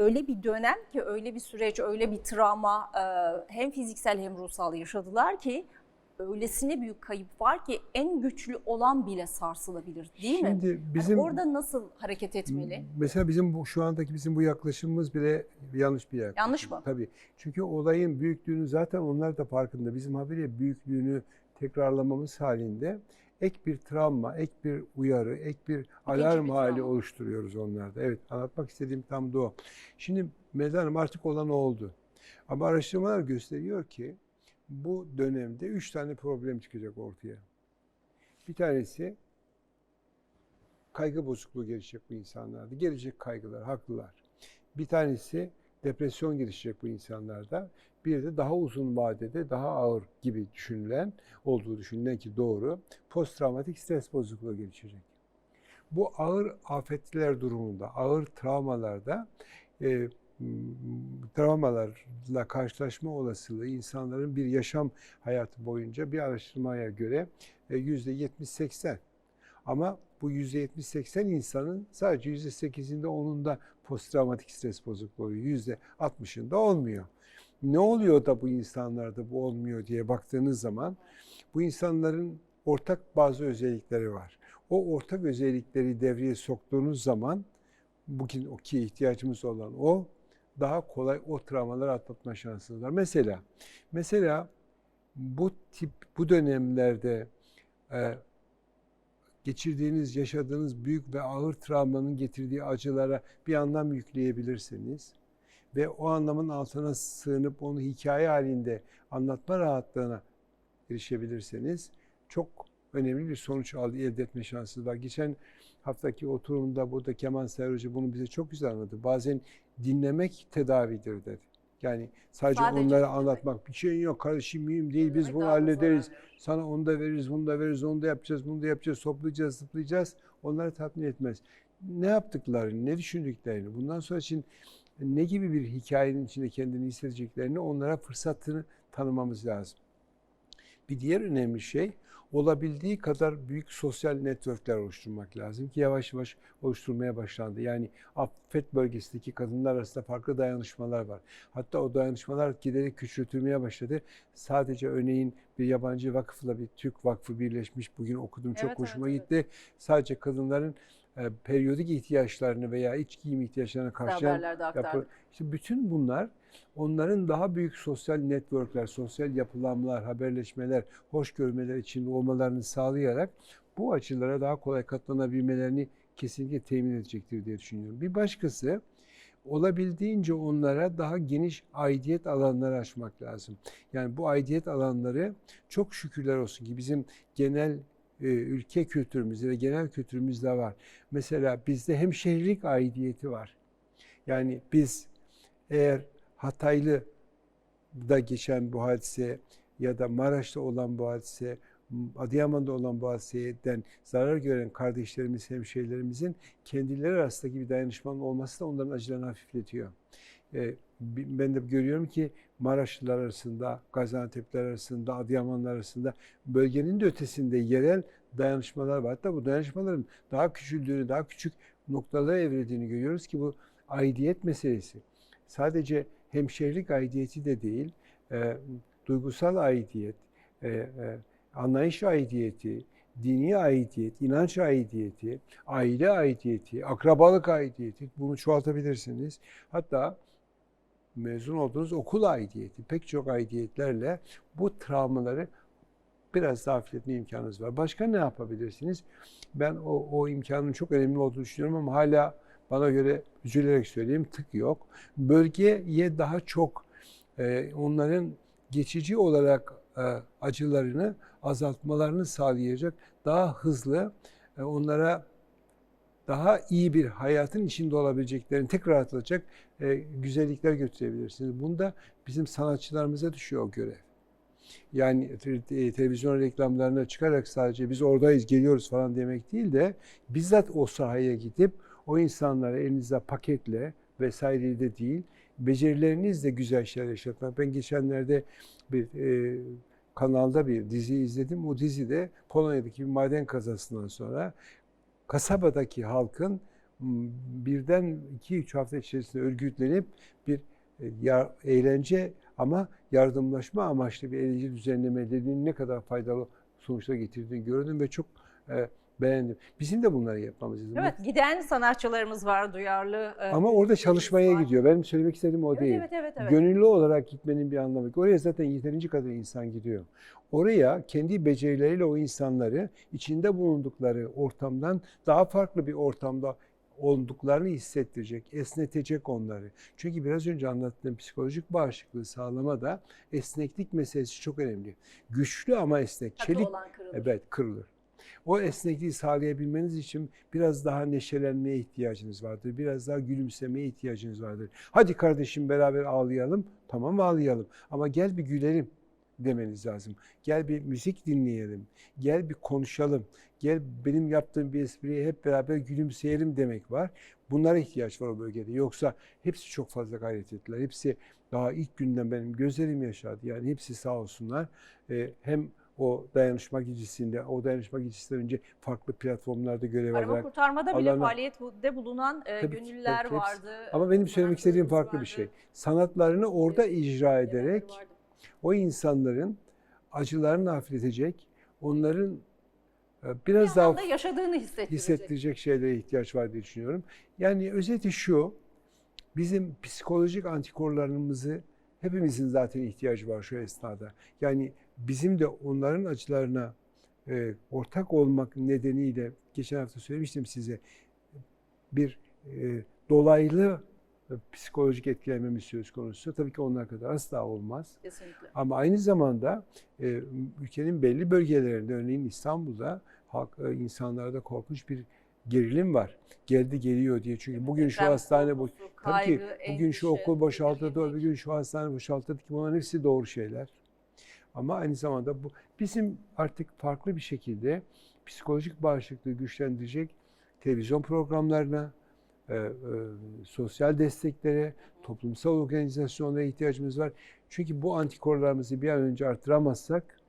öyle bir dönem ki öyle bir süreç, öyle bir travma e, hem fiziksel hem ruhsal yaşadılar ki öylesine büyük kayıp var ki en güçlü olan bile sarsılabilir değil mi? Şimdi bizim orada nasıl hareket etmeli? mesela bizim bu şu andaki bizim bu yaklaşımımız bile yanlış bir yaklaşım. Yanlış mı? Tabii. Çünkü olayın büyüklüğünü zaten onlar da farkında. Bizim habire büyüklüğünü tekrarlamamız halinde ek bir travma, ek bir uyarı, ek bir alarm bir hali travma. oluşturuyoruz onlarda. Evet, anlatmak istediğim tam da o. Şimdi Medanım artık olan oldu. Ama araştırmalar gösteriyor ki bu dönemde üç tane problem çıkacak ortaya. Bir tanesi kaygı bozukluğu gelişecek bu insanlarda. Gelecek kaygılar, haklılar. Bir tanesi depresyon gelişecek bu insanlarda. Bir de daha uzun vadede daha ağır gibi düşünülen, olduğu düşünülen ki doğru, posttraumatik stres bozukluğu gelişecek. Bu ağır afetler durumunda, ağır travmalarda e, travmalarla karşılaşma olasılığı insanların bir yaşam hayatı boyunca bir araştırmaya göre e, yüzde 70-80. Ama bu yüzde 70-80 insanın sadece yüzde 8'inde 10'unda posttraumatik stres bozukluğu, yüzde 60'ında olmuyor. Ne oluyor da bu insanlarda bu olmuyor diye baktığınız zaman bu insanların ortak bazı özellikleri var. O ortak özellikleri devreye soktuğunuz zaman bugün o ki ihtiyacımız olan o daha kolay o travmaları atlatma şansınız var. Mesela mesela bu tip bu dönemlerde e, geçirdiğiniz, yaşadığınız büyük ve ağır travmanın getirdiği acılara bir anlam yükleyebilirsiniz ve o anlamın altına sığınıp onu hikaye halinde anlatma rahatlığına erişebilirseniz çok önemli bir sonuç elde elde etme şansınız var. Geçen haftaki oturumda burada Kemal Sayar Hoca bunu bize çok güzel anlattı. Bazen dinlemek tedavidir dedi. Yani sadece, Sadece onları anlatmak bir şeyin yok kardeşim mühim değil biz bunu hallederiz. Sana onu da veririz, bunu da veririz, onu da yapacağız, bunu da yapacağız, toplayacağız, zıplayacağız. Onları tatmin etmez. Ne yaptıklarını, ne düşündüklerini, bundan sonra için ne gibi bir hikayenin içinde kendini hissedeceklerini onlara fırsatını tanımamız lazım. Bir diğer önemli şey olabildiği kadar büyük sosyal networkler oluşturmak lazım ki yavaş yavaş oluşturmaya başlandı. Yani afet bölgesindeki kadınlar arasında farklı dayanışmalar var. Hatta o dayanışmalar giderek küçültülmeye başladı. Sadece örneğin bir yabancı vakıfla bir Türk vakfı birleşmiş. Bugün okudum çok Evet, hoşuma evet, gitti. Sadece kadınların e, periyodik ihtiyaçlarını veya iç giyim ihtiyaçlarını karşılayan yapı-. İşte bütün bunlar onların daha büyük sosyal networkler, sosyal yapılanmalar, haberleşmeler, hoş görmeler içinde olmalarını sağlayarak bu açılara daha kolay katlanabilmelerini kesinlikle temin edecektir diye düşünüyorum. Bir başkası olabildiğince onlara daha geniş aidiyet alanları açmak lazım. Yani bu aidiyet alanları çok şükürler olsun ki bizim genel ülke kültürümüzde ve genel kültürümüzde var. Mesela bizde hemşehrilik aidiyeti var. Yani biz eğer Hataylı da geçen bu hadise ya da Maraş'ta olan bu hadise, Adıyaman'da olan bu hadiseden zarar gören kardeşlerimiz, hemşehrilerimizin kendileri arasındaki bir dayanışmanın olması da onların acılarını hafifletiyor. Bi- ben de görüyorum ki Maraşlılar arasında, Gaziantep'ler arasında, Adıyamanlar arasında bölgenin de ötesinde yerel dayanışmalar var. Hatta bu dayanışmaların daha küçüldüğünü, daha küçük noktalara evrildiğini görüyoruz ki bu aidiyet meselesi. Sadece hemşehrilik aidiyeti de değil, e, duygusal aidiyet, e, e, anlayış aidiyeti, dini aidiyet, inanç aidiyeti, aile aidiyeti, akrabalık aidiyeti bunu çoğaltabilirsiniz. Hatta mezun olduğunuz okul aidiyeti, pek çok aidiyetlerle bu travmaları biraz daha hafifletme imkanınız var. Başka ne yapabilirsiniz? Ben o, o imkanın çok önemli olduğunu düşünüyorum ama hala bana göre üzülerek söyleyeyim tık yok. Bölgeye daha çok e, onların geçici olarak e, acılarını azaltmalarını sağlayacak daha hızlı e, onlara daha iyi bir hayatın içinde olabileceklerini tekrar atılacak e, güzellikler götürebilirsiniz. Bunda bizim sanatçılarımıza düşüyor o görev. Yani te- televizyon reklamlarına çıkarak sadece biz oradayız, geliyoruz falan demek değil de bizzat o sahaya gidip o insanları elinizde paketle vesaire de değil, becerilerinizle güzel şeyler yaşatmak. Ben geçenlerde bir e, kanalda bir dizi izledim. O dizide Polonya'daki bir maden kazasından sonra kasabadaki halkın birden 2-3 hafta içerisinde örgütlenip bir e, eğlence ama yardımlaşma amaçlı bir eğlence düzenlemelerinin ne kadar faydalı sonuçlar getirdiğini gördüm ve çok e, beğendim. Bizim de bunları yapmamız lazım. Evet, giden sanatçılarımız var, duyarlı. e, Ama orada çalışmaya var. gidiyor. Benim söylemek istediğim o Evet, değil. evet, evet, evet. Gönüllü olarak gitmenin bir anlamı yok. Oraya zaten yeterince kadar insan gidiyor. Oraya kendi becerileriyle o insanları içinde bulundukları ortamdan daha farklı bir ortamda olduklarını hissettirecek, esnetecek onları. Çünkü biraz önce anlattığım psikolojik bağışıklığı sağlamada esneklik meselesi çok önemli. Güçlü ama esnek, Katı çelik olan kırılır. Evet kırılır. O esnekliği sağlayabilmeniz için biraz daha neşelenmeye ihtiyacınız vardır. Biraz daha gülümsemeye ihtiyacınız vardır. Hadi kardeşim beraber ağlayalım. Tamam ağlayalım. Ama gel bir gülelim demeniz lazım. Gel bir müzik dinleyelim. Gel bir konuşalım. Gel benim yaptığım bir espriye hep beraber gülümseyelim demek var. Bunlara ihtiyaç var o bölgede. Yoksa hepsi çok fazla gayret ettiler. Hepsi daha ilk günden benim gözlerim yaşadı. Yani hepsi sağ olsunlar. Ee, hem o dayanışma gicisinde, o dayanışma gicisinden önce farklı platformlarda görev Arama alarak. kurtarmada bile Allah'ına- faaliyette bulunan e, Tabii gönüllüler tabii hepsi. vardı. Ama benim söylemek istediğim farklı bir sanatçılarımız şey. vardı, Sanatlarını orada icra yetenekleri ederek vardı. o insanların acılarını hafifletecek, onların e, Bir biraz daha anlamda yaşadığını hissettirecek. hissettirecek şeylere ihtiyaç var diye düşünüyorum. Yani özeti şu, bizim psikolojik antikorlarımızı hepimizin zaten ihtiyacı var şu esnada. Yani bizim de onların acılarına e, ortak olmak nedeniyle geçen hafta söylemiştim size bir e, dolaylı e, psikolojik etkilenmemiz söz konusu. Tabii ki onlar kadar asla olmaz. Kesinlikle. Ama aynı zamanda e, ülkenin belli bölgelerinde örneğin İstanbul'da halk e, insanlarda korkunç bir gerilim var. Geldi geliyor diye. Çünkü bugün şu hastane bu tabii ki bugün şu okul boşaltıldı, tedirginlik. bugün şu hastane boşaltıldı ki bunların hepsi doğru şeyler. Ama aynı zamanda bu bizim artık farklı bir şekilde psikolojik bağışıklığı güçlendirecek televizyon programlarına, e, e, sosyal desteklere, toplumsal organizasyonlara ihtiyacımız var. Çünkü bu antikorlarımızı bir an önce artıramazsak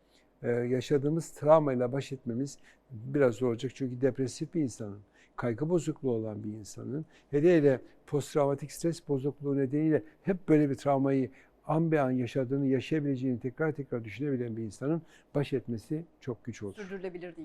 e, yaşadığımız travmayla baş etmemiz biraz zor olacak. Çünkü depresif bir insanın, kaygı bozukluğu olan bir insanın, hele hele posttraumatik stres bozukluğu nedeniyle hep böyle bir travmayı an be an yaşadığını, yaşayabileceğini tekrar tekrar düşünebilen bir insanın baş etmesi çok güç olur. Sürdürülebilir değil.